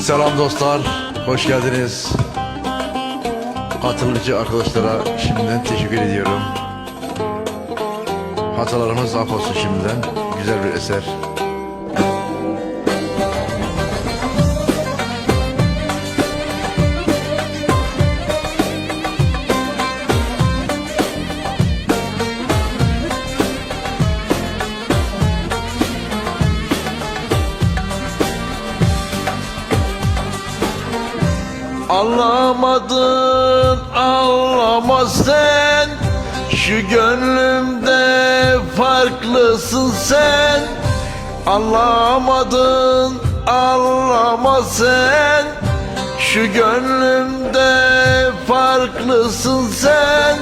Selam dostlar, hoş geldiniz. Katılımcı arkadaşlara şimdiden teşekkür ediyorum. Hatalarımız af şimdiden. Güzel bir eser. Anlamadın anlamaz sen Şu gönlümde farklısın sen. Anlamadın anlamaz sen Şu gönlümde farklısın sen.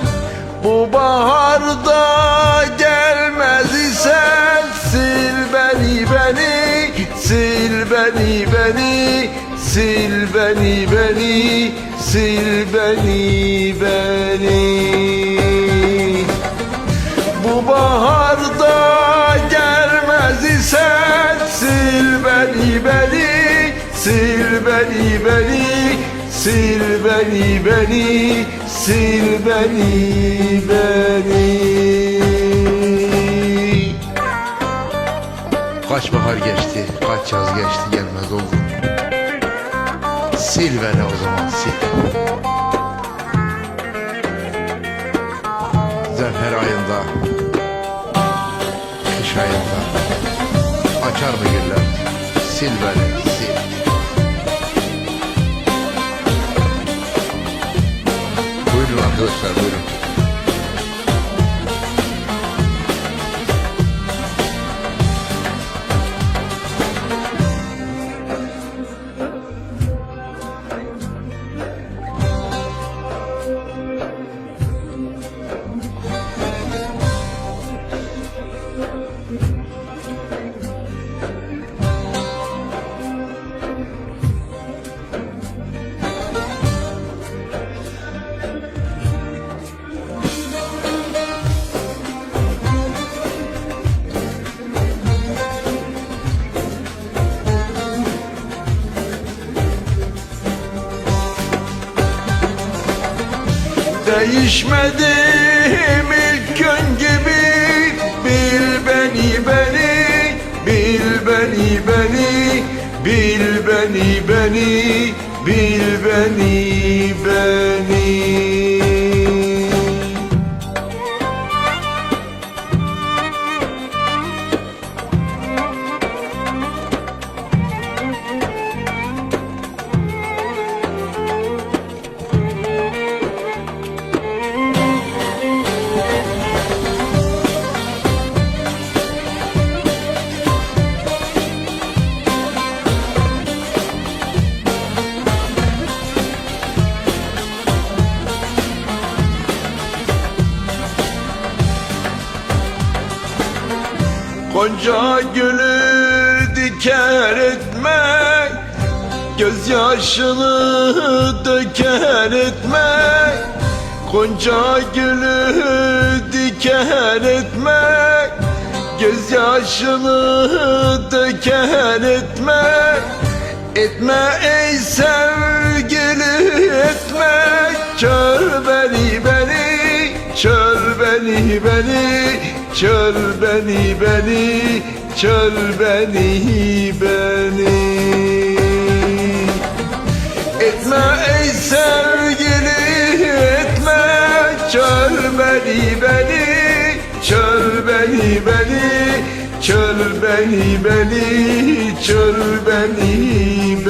Bu baharda Sil beni beni Sil beni beni Bu baharda gelmez isen Sil beni beni Sil beni beni Sil beni beni Sil beni beni Kaç bahar geçti, kaç yaz geçti gelmez oldu. Sil beni o zaman sil. Zerher ayında, kış ayında açar mı güller? Sil beni, sil. Buyurun arkadaşlar, buyurun. Değişmedim ilk gün gibi. Bil beni beni Bil beni beni Bil beni beni Bil beni beni Gonca gülü diker etme Gözyaşını döker etme Gonca gülü diker etme Gözyaşını döker etme Etme ey sevgili etme. Çör beni beni Çör beni beni Çör beni beni Çör beni beni. Etme ey sevgili etme. Çör beni beni Çör beni beni. Çör beni beni Çör beni